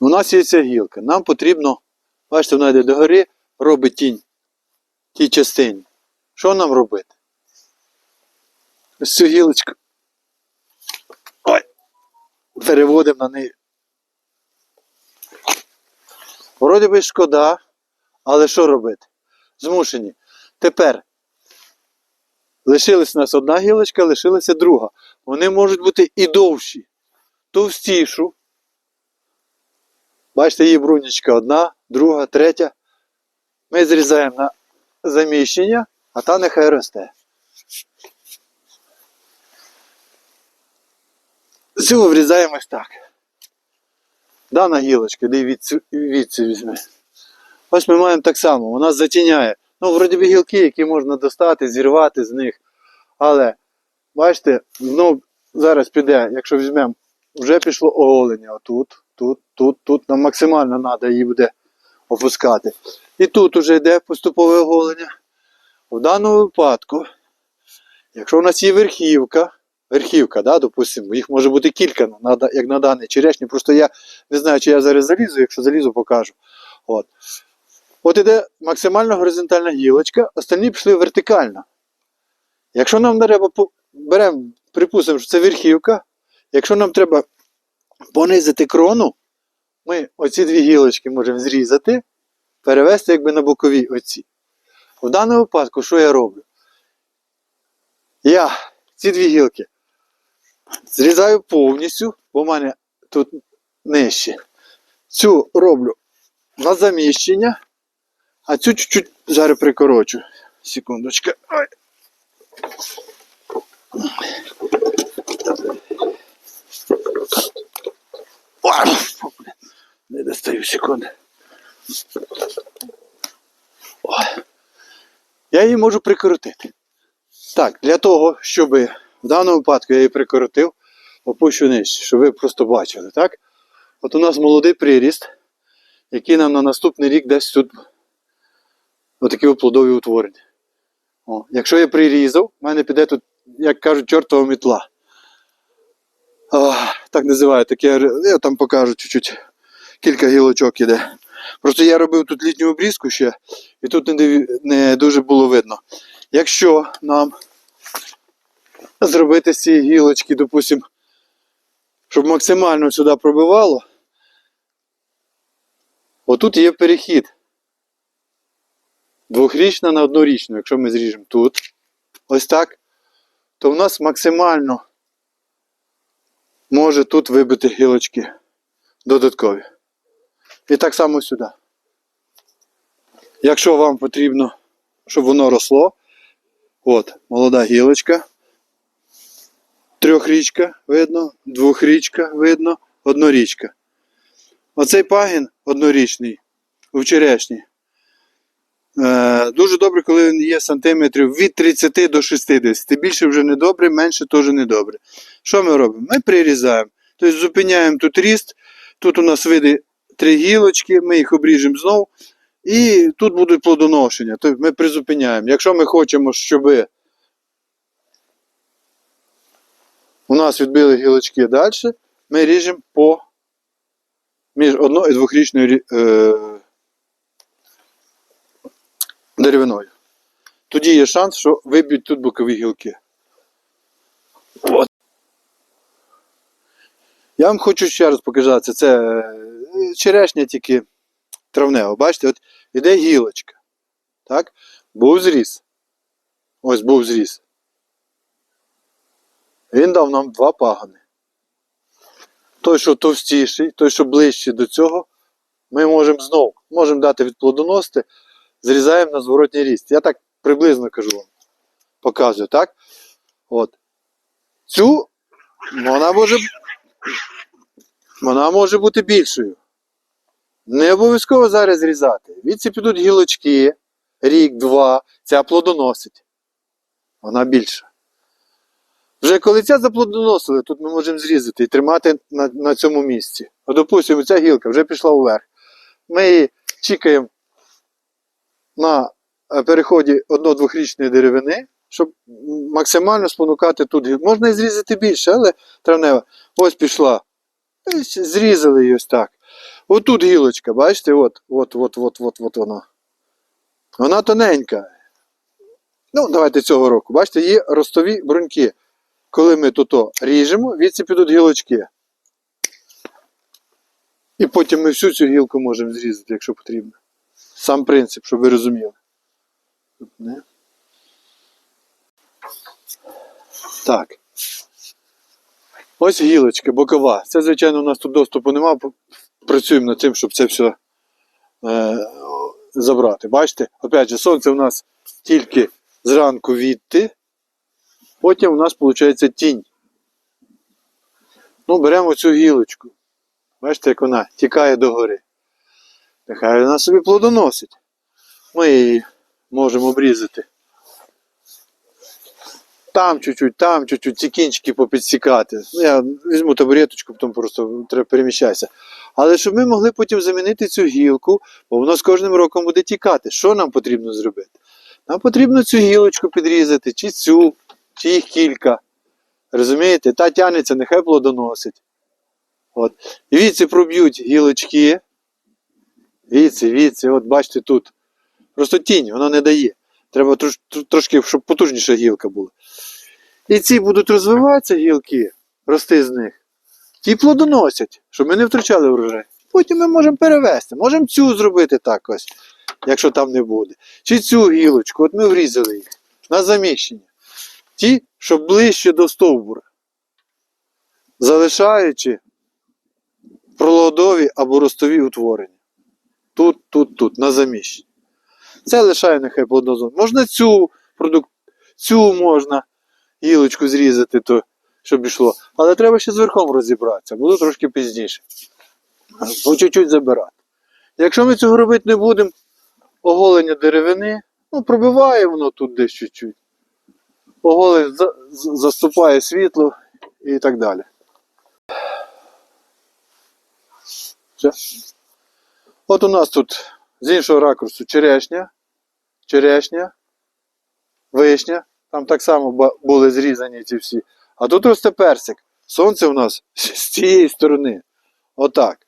У нас є ця гілка. Нам потрібно, бачите, вона йде догори, робить тінь тій частині. Що нам робити? Ось цю гілочку. Ой! Переводимо на неї. Вроді би шкода, але що робити? Змушені. Тепер лишилась у нас одна гілочка, лишилася друга. Вони можуть бути і довші, товстішу. Бачите, її брунічка одна, друга, третя. Ми зрізаємо на заміщення, а та нехай росте. Цю врізаємо ось так. Дана гілочка, дивіться, відси візьме. Ось ми маємо так само, вона затіняє. Ну, вроді би гілки, які можна достати, зірвати з них. Але, бачите, ну, зараз піде, якщо візьмемо, вже пішло оголення. Отут, тут, тут, тут. Нам максимально треба її буде опускати. І тут вже йде поступове оголення. В даному випадку, якщо у нас є верхівка, верхівка, да, допустимо, їх може бути кілька, як на даний черешні. Просто я не знаю, чи я зараз залізу, якщо залізу, покажу. От. От іде максимально горизонтальна гілочка, остальні пішли вертикально. Якщо нам треба, беремо, припустимо, що це верхівка, якщо нам треба понизити крону, ми оці дві гілочки можемо зрізати, перевести якби на бокові оці. В даному випадку, що я роблю? Я ці дві гілки зрізаю повністю, бо в мене тут нижче. Цю роблю на заміщення, а цю чуть-чуть зараз прикорочу. Секундочка. Ой. Не достаю секунди. Ой. Я її можу прикоротити. Так, для того, щоб в даному випадку я її прикоротив, опущу нижче, щоб ви просто бачили, так? От у нас молодий приріст, який нам на наступний рік дасть тут отакі плодові утворення. О, якщо я прирізав, в мене піде тут, як кажуть, чортова мітла. Так називають, таке, я там покажу чуть-чуть. Кілька гілочок іде. Просто я робив тут літню обрізку ще, і тут не, не дуже було видно. Якщо нам зробити цієї гілочки, допустимо, щоб максимально сюди пробивало, отут є перехід. Двохрічна на однорічну. Якщо ми зріжемо тут, ось так, то в нас максимально може тут вибити гілочки додаткові. І так само сюди. Якщо вам потрібно, щоб воно росло, от, молода гілочка, трьохрічка видно, двохрічка видно, однорічка. Оцей пагін однорічний у черешні. Е, дуже добре, коли він є сантиметрів від 30 до 60. Більше вже не добре, менше теж не добре. Що ми робимо? Ми прирізаємо. Тобто зупиняємо тут ріст. Тут у нас види три гілочки, ми їх обріжемо знову. І тут будуть плодоношення. Тобто ми призупиняємо. Якщо ми хочемо, щоб у нас відбили гілочки далі, ми ріжемо по між одно- і двохрічною рі- е, деревиною. Тоді є шанс, що виб'ють тут бокові гілки. От. Я вам хочу ще раз показати. Це е, черешня тільки травнева. Бачите, от іде гілочка. Так? Був зріз. Ось був зріз. Він дав нам два пагани. Той, що товстіший, той, що ближче до цього, ми можемо знову можемо дати відплодоносити, зрізаємо на зворотній ріст. Я так приблизно кажу вам. Показую, так? От. Цю вона може, вона може бути більшою. Не обов'язково зараз зрізати. Відці підуть гілочки, рік, два, ця плодоносить. Вона більша. Вже коли ця заплодоносили, тут ми можемо зрізати і тримати на, на цьому місці. Допустимо, ця гілка вже пішла вверх. Ми її чікаємо на е, переході одно-двохрічної деревини, щоб максимально спонукати тут. Можна і зрізати більше, але травнева. Ось пішла. Зрізали її ось так. Отут гілочка, бачите, от, от, от, от, от, от вона. Вона тоненька. Ну, давайте цього року. Бачите, є ростові бруньки. Коли ми тут ріжемо, відси підуть гілочки. І потім ми всю цю гілку можемо зрізати, якщо потрібно. Сам принцип, щоб ви розуміли. Так. Ось гілочка бокова. Це, звичайно, у нас тут доступу немає. Працюємо над тим, щоб це все е, забрати. Бачите? Опять же, сонце у нас тільки зранку відти, потім у нас виходить тінь. Ну, беремо цю гілочку. Бачите, як вона тікає догори. Нехай вона собі плодоносить. Ми її можемо обрізати. Там чуть-чуть, там чуть-чуть, ці кінчики попідсікати. Ну, я візьму табуреточку, потім просто треба переміщатися. Але щоб ми могли потім замінити цю гілку, бо воно з кожним роком буде тікати. Що нам потрібно зробити? Нам потрібно цю гілочку підрізати, чи цю, чи їх кілька. Розумієте? Та тянеться, нехай плодоносить. От. І віці проб'ють гілочки. Віці, віці, от бачите тут. Просто тінь, вона не дає. Треба трош, трошки, щоб потужніша гілка була. І ці будуть розвиватися гілки, рости з них. Ті плодоносять, щоб ми не втрачали врожай. Потім ми можемо перевести. Можемо цю зробити так ось, якщо там не буде. Чи цю гілочку, от ми врізали їх на заміщення. Ті, щоб ближче до стовбура. Залишаючи пролодові або ростові утворення. Тут, тут, тут, на заміщення. Це лишає нехай плодозон. Можна цю продук... цю можна гілочку зрізати, то, щоб йшло. Але треба ще з верхом розібратися, буду трошки пізніше. По чуть-чуть забирати. Якщо ми цього робити не будемо, оголення деревини, ну, пробиває воно тут десь чуть-чуть. Оголень за- заступає світло і так далі. Все. От у нас тут з іншого ракурсу черешня, черешня, вишня. Там так само були зрізані ці всі. А тут росте персик. Сонце у нас з цієї сторони. Отак.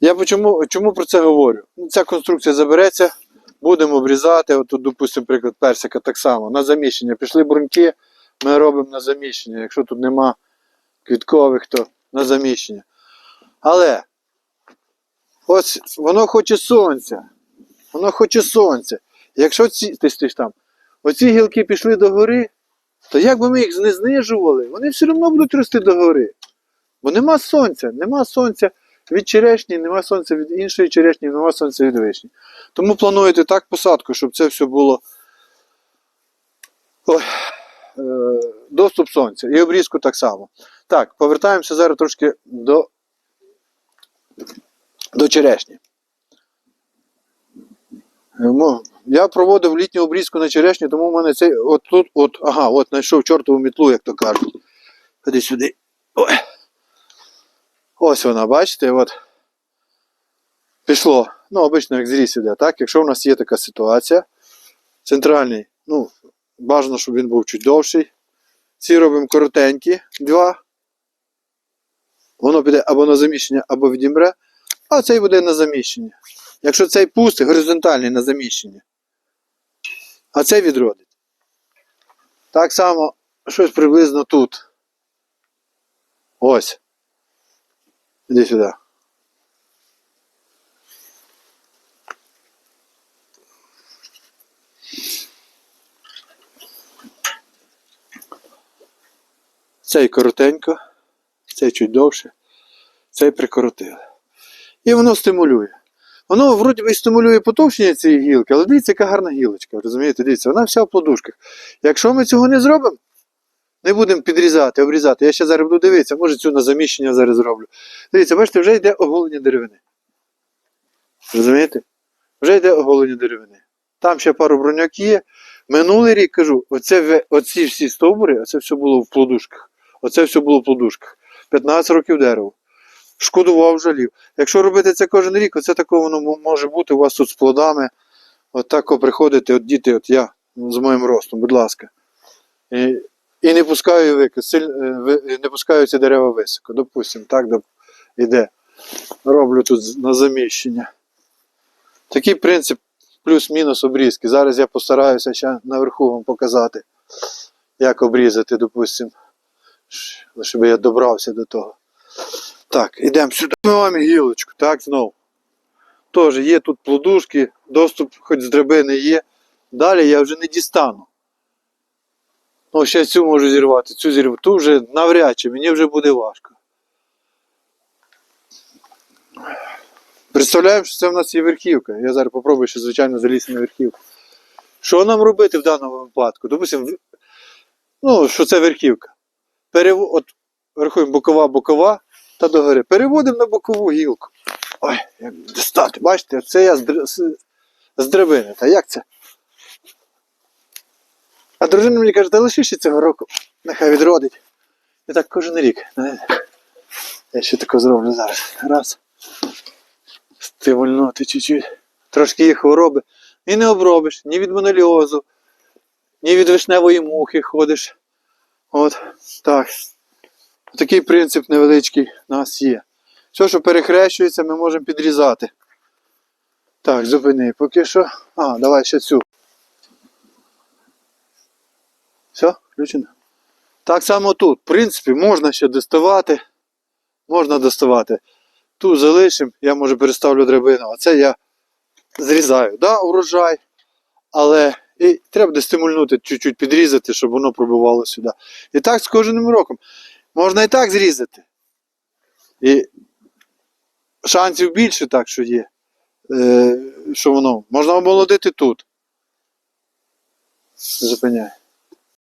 Я почому, чому про це говорю? Ну, Ця конструкція забереться, будемо обрізати. От тут, допустимо, приклад персика так само. На заміщення. Пішли бруньки, ми робимо на заміщення. Якщо тут нема квіткових, то на заміщення. Але ось воно хоче сонця. Воно хоче сонця. Якщо ці, ти стоїш там, оці гілки пішли до гори, то як би ми їх не знижували, вони все одно будуть рости до гори. Бо нема сонця, нема сонця від черешні, нема сонця від іншої черешні, нема сонця від вишні. Тому плануєте так посадку, щоб це все було ой, е, доступ сонця. І обрізку так само. Так, повертаємося зараз трошки до, до черешні. Е, Я проводив літню обрізку на черешні, тому в мене цей от тут, от, ага, от знайшов чортову мітлу, як то кажуть. Ходи сюди. Ой. Ось вона, бачите, от. Пішло. Ну, обично як зріз іде, так? Якщо в нас є така ситуація, центральний, ну, бажано, щоб він був чуть довший. Ці робимо коротенькі, два. Воно піде або на заміщення, або відімре, а цей буде на заміщення. Якщо цей пустий, горизонтальний на заміщення, а цей відродить. Так само щось приблизно тут. Ось. Іди сюди. Цей коротенько, цей чуть довше, цей прикоротили. І воно стимулює. Воно вроді і стимулює потовщення цієї гілки, але дивіться, яка гарна гілочка. Розумієте, дивіться, вона вся в плодушках. Якщо ми цього не зробимо, не будемо підрізати, обрізати. Я ще зараз буду дивитися, може цю на заміщення зараз зроблю. Дивіться, бачите, вже йде оголення деревини. Розумієте? Вже йде оголення деревини. Там ще пару броняк є. Минулий рік кажу, оце, оці всі стовбури, оце все було в плодушках. Оце все було в плодушках. 15 років дерево. Шкодував, жалів. Якщо робити це кожен рік, оце таке воно може бути у вас тут з плодами. От так приходите, от діти, от я з моїм ростом, будь ласка. І, і не пускаю вики, силь, е, не пускаю ці дерева високо. Допустимо, так іде. роблю тут на заміщення. Такий принцип плюс-мінус обрізки. Зараз я постараюся ще наверху вам показати, як обрізати, допустимо, щоб я добрався до того. Так, ідемо сюди. Ми вам гілочку, так, знову. Теж є тут плодушки, доступ хоч з драбини є. Далі я вже не дістану. Ну, ще цю можу зірвати, цю зірву. Ту вже навряд чи, мені вже буде важко. Представляємо, що це в нас є верхівка. Я зараз попробую ще, звичайно, залізти на верхівку. Що нам робити в даному випадку? Допустимо, ну, що це верхівка. Перев... От, рахуємо бокова, бокова та догори. Переводимо на бокову гілку. Ой, як достати. Бачите, це я з, др- з, з драбини. Та як це? А дружина мені каже, та лиши цього року, нехай відродить. І так кожен рік. Я ще таке зроблю зараз. Раз. Стимульнути чуть-чуть. Трошки є хвороби. І не обробиш ні від моноліозу, ні від вишневої мухи ходиш. От так. Такий принцип невеличкий у нас є. Все, що перехрещується, ми можемо підрізати. Так, зупини поки що. А, давай ще цю. Все, включено. Так само тут. В принципі, можна ще доставати. Можна доставати. Ту залишимо, я може переставлю драбину, а це я зрізаю. Да, урожай. Але і треба буде стимульнути, чуть-чуть підрізати, щоб воно пробивало сюди. І так з кожним роком. Можна і так зрізати. І шансів більше так, що є. Е, що воно. Можна омолодити тут. Зупиняй.